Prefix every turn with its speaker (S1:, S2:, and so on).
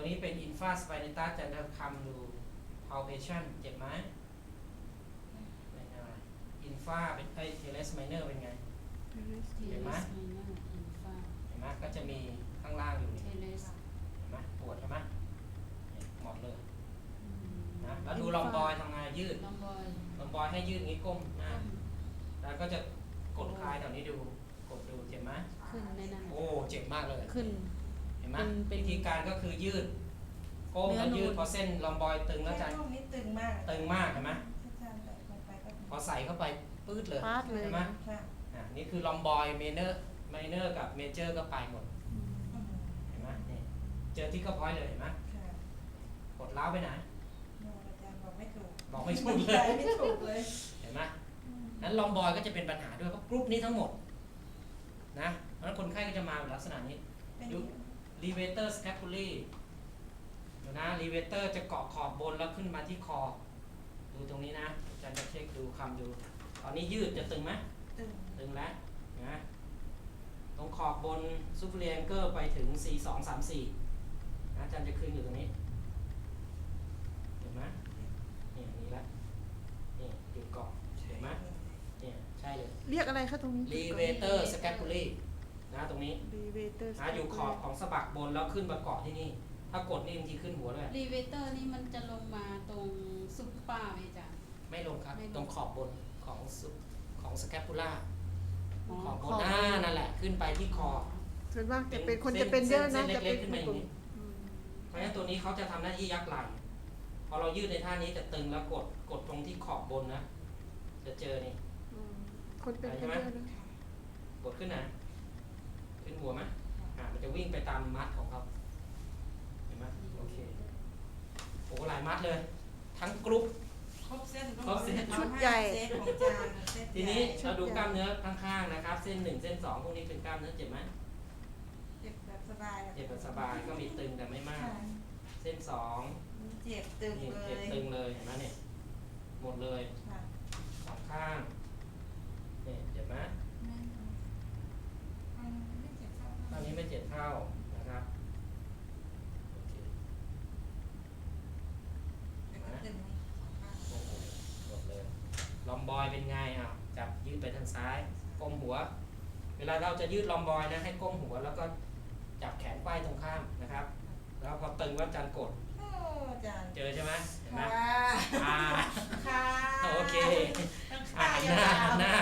S1: ตัวนี้เป็น infra spinatus จะทำดู palpation เจ็บไหมไม่เป็นไร infra เป็นไอ้ teres minor เป็นไง
S2: เท
S1: เห็นไหม
S2: เลสไมเนอร์อินฟา
S1: เห็นไหมก็จะมีข้างล่างอยู่นี่
S2: เทเลส
S1: เห็นไหมปวดใช่ไหมเนี่ยหมดเลยนะแล้วดูลอมบอยทำงานยืด
S2: ลอมบอย
S1: ลอมบอยให้ยืดงี้ก้มหน้าแล้วก็จะกดคลายแถวนี้ดูกดดูเจ็บไหม
S2: ขึ้นในนั้น
S1: โอ้เจ็บมากเลย
S2: ขึ้น
S1: เห็นไหม
S2: เป็นเป็น
S1: วิธีการก็คือยืดก้ม
S2: เนื้
S1: แล้
S2: อ
S1: วยืด
S2: นูน
S1: พอเส้นลอมบอยตึงแล้วอาจารย์
S3: ห้องนี้ตึงมาก
S1: ตึงมากเห็นไหม
S3: อาจารย์แต่ลงไปก็
S1: พอใส่เข้าไปปื๊ดเลย
S2: พาดเลย
S1: เห็นไหม
S3: ค่ะ
S1: อะนี่คือลอมบอยเมเนอร์ไมเนอร์กับเมเจอร์ก็ไปหมด
S2: อืม
S3: อืม
S1: เห็นไหมนี่เจอที่ก็พอยต์เลยเห็นไหม
S3: ค่ะ
S1: กดล้าวไปไหน
S3: โนอาจารย์บอกไม่ถูก
S1: บอกไม่ถูกเลย
S3: ไม่ถูกเลย
S1: เห็นไหม
S3: อืม
S1: นั้นลอมบอยก็จะเป็นปัญหาด้วยเพราะกรุ๊ปนี้ทั้งหมดนะ เพราะฉะนั้นคนไข้ก็จะมาแบบลักษณะนี้
S3: เป็น
S1: ยุ levator scapulae เดี๋ยวนะ levator จะเกาะขอบบนแล้วขึ้นมาที่คอ ดูตรงนี้นะอาจารย์จะเช็คดูคำดู ตอนนี้ยืดจะตึงไหม
S3: ตึง
S1: ตึงแล้วนะตรงขอบบนซูเปอร์เรียงเกอร์ไปถึง C 2 3 4นะอาจารย์จะขึ้นอยู่ตรงนี้เห็นไหมนี่อย่างนี้แล้วนี่หยุดเกาะเห็นไหมเนี่ยใช่เลย
S4: เรียกอะไรคะตรงนี้
S1: levator scapulae นะตรงนี้
S4: รีเวเตอร์
S1: นะอยู่ขอบของสะบักบนแล้วขึ้นมาเกาะที่นี่ ถ้ากดนี่บางทีขึ้นหัวด้วย
S2: รีเวเตอร์นี่มันจะลงมาตรงซุปเปอร์ไหมจ๊ะ
S1: ไม่ลงครับ
S2: ไม่ลง
S1: ตรงขอบบนของสุของสแคปูล่า
S2: อ๋อ
S1: ขอบบน
S2: ขอบ
S1: หน้านั่นแหละ ขึ้นไปที่คอ
S4: ส่วนมากจะเป็นคน
S1: ส้
S4: จะเป็นเยอะ
S1: ส้
S4: นะ
S1: เล็
S4: จะ
S1: ก
S4: เป็น
S1: ๆขึ้นมาอย่างนี้
S4: อืม
S1: เพราะฉะนั้นตัวนี้เขาจะทำหน้าที่ยักไหล่พอเรายืดในท่านี้จะตึงแล้วกดกดตรงที่ขอบบนนะ จะเจอนี่
S4: อืมคนเป็น
S1: ใช่
S4: กัน
S1: ไหม
S4: เยอะนะ
S1: กดขึ้นนะ ขึ้นหัวไหมอ่ามันจะวิ่งไปตามมัดของเขาเห็นไหมโอเคโอ้หลายมัดเลย ทั้งกรุ๊ป
S3: ครบเส้น
S1: ครบเส้น
S3: อา
S4: ชุดใหญ่
S3: เซตของอาจารย์เซต
S1: ทีนี้
S3: ใหญ่
S1: เราดูกล้ามเนื้อข้างๆนะครับ เส้นหนึ่งเส้นสองพวกนี้เป็นกล้ามเนื้อเจ็บไหม
S3: เจ็บแบบสบายอะ
S1: เจ็บแบบสบายก็มีตึงแต่ไม่มาก
S3: ค่ะ
S1: เส้นสอง
S3: เจ็บตึง
S1: นี่
S3: เล
S1: เจ็บ
S3: ย
S1: ตึงเลยเห็นไหมเนี่ยหมดเลย
S3: ค่ะ
S1: สองข้างเนี่ยเจ็บไหม
S3: อันนี้ไม่เจ็บเท่า
S1: ตอนนี้ไม่เจ็บเท่านะครับโอเค
S3: แต่ก็ตึง
S1: โอ้โหหมดเลยลอมบอยเป็นไงอะจับยืดไปทางซ้ายก้มหัว เวลาเราจะยืดลอมบอยนะให้ก้มหัว แล้วก็จับแขนไขว้ตรงข้ามนะครับ แล้วพอตึงว่าจันกด
S3: โอ้อาจารย์
S1: เจอใช่ไหมเห็นไหม
S3: ค่ะ
S1: อ่า
S3: ค่ะ
S1: โอเค
S3: ต้อง
S1: อ่า
S3: ขาย
S1: หน้าา
S3: วๆ
S1: หน้า